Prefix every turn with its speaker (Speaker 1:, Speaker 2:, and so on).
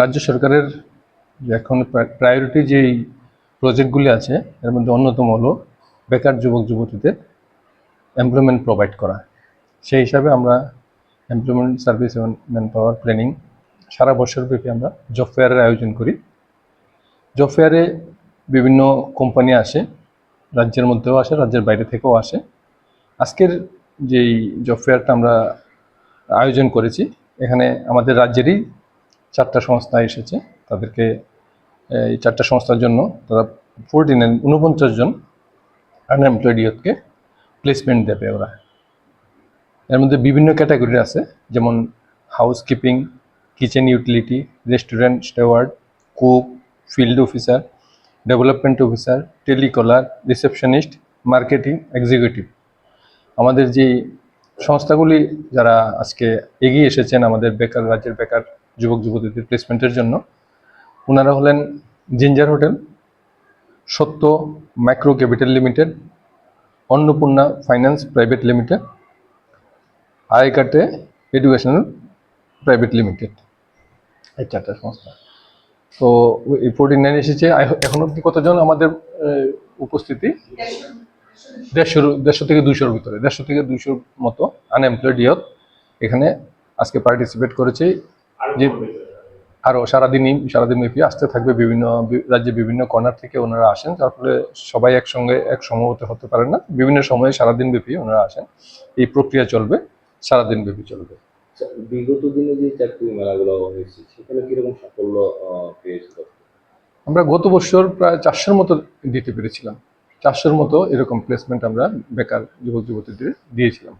Speaker 1: রাজ্য সরকারের এখন প্রায়োরিটি যেই প্রজেক্টগুলি আছে, এর মধ্যে অন্যতম হলো বেকার যুবক যুবতীদের এমপ্লয়মেন্ট প্রোভাইড করা। সেই হিসাবে আমরা এমপ্লয়মেন্ট সার্ভিস এবং ম্যান পাওয়ার প্ল্যানিং সারা বছরব্যাপী আমরা জব ফেয়ারের আয়োজন করি। জব ফেয়ারে বিভিন্ন কোম্পানি আসে, রাজ্যের মধ্যেও আসে, রাজ্যের বাইরে থেকেও আসে। আজকের যেই জব ফেয়ারটা আমরা আয়োজন করেছি, এখানে আমাদের রাজ্যেরই চারটা সংস্থা এসেছে তাদেরকে, এই চারটা সংস্থার জন্য তারা ফোরটি নাইন উনপঞ্চাশ জন আনএমপ্লয়েড ইয়ুথকে প্লেসমেন্ট দেবে ওরা। এর মধ্যে বিভিন্ন ক্যাটাগরি আছে, যেমন housekeeping kitchen utility restaurant steward cook field officer development officer telecaller receptionist marketing executive আমাদের যে সংস্থাগুলি যারা আজকে এগিয়ে এসেছেন, আমাদের বেকার, রাজ্যের বেকার যুবক যুবতীদের প্লেসমেন্টের জন্য। ওনারা হলেন Ginger hotel, Satya micro capital limited, Annapurna finance private limited, আয়কাটে educational private limited. এই চারটা সংস্থা। তো এই ফোরটি নাইন এসেছে। এখন অব্দি কতজন আমাদের উপস্থিতি? দেড়শোর, দেড়শো থেকে দুইশোর ভিতরে। দেড়শো থেকে দুইশোর মতো আনএমপ্লয়েড ইয়ত এখানে আজকে পার্টিসিপেট করেছে। যে আরও সারাদিনই সারাদিন ব্যাপী আসতে থাকবে বিভিন্ন রাজ্যে বিভিন্ন কর্নার থেকে ওনারা আসেন যার ফলে সবাই একসঙ্গে এক সমবেত হতে পারেন না বিভিন্ন সময়ে সারাদিন ব্যাপী ওনারা আসেন। এই প্রক্রিয়া চলবে সারাদিন ব্যাপী চলবে।
Speaker 2: আচ্ছা, বিগত দিনে যে চাকরি মেলাগুলো হয়েছে সেখানে কীরকম সাফল্য পেয়েছিল?
Speaker 1: আমরা গত বছর প্রায় চারশোর মতো দিতে পেরেছিলাম। চারশোর মতো এরকম প্লেসমেন্ট আমরা বেকার যুবক যুবতীদের দিয়েছিলাম।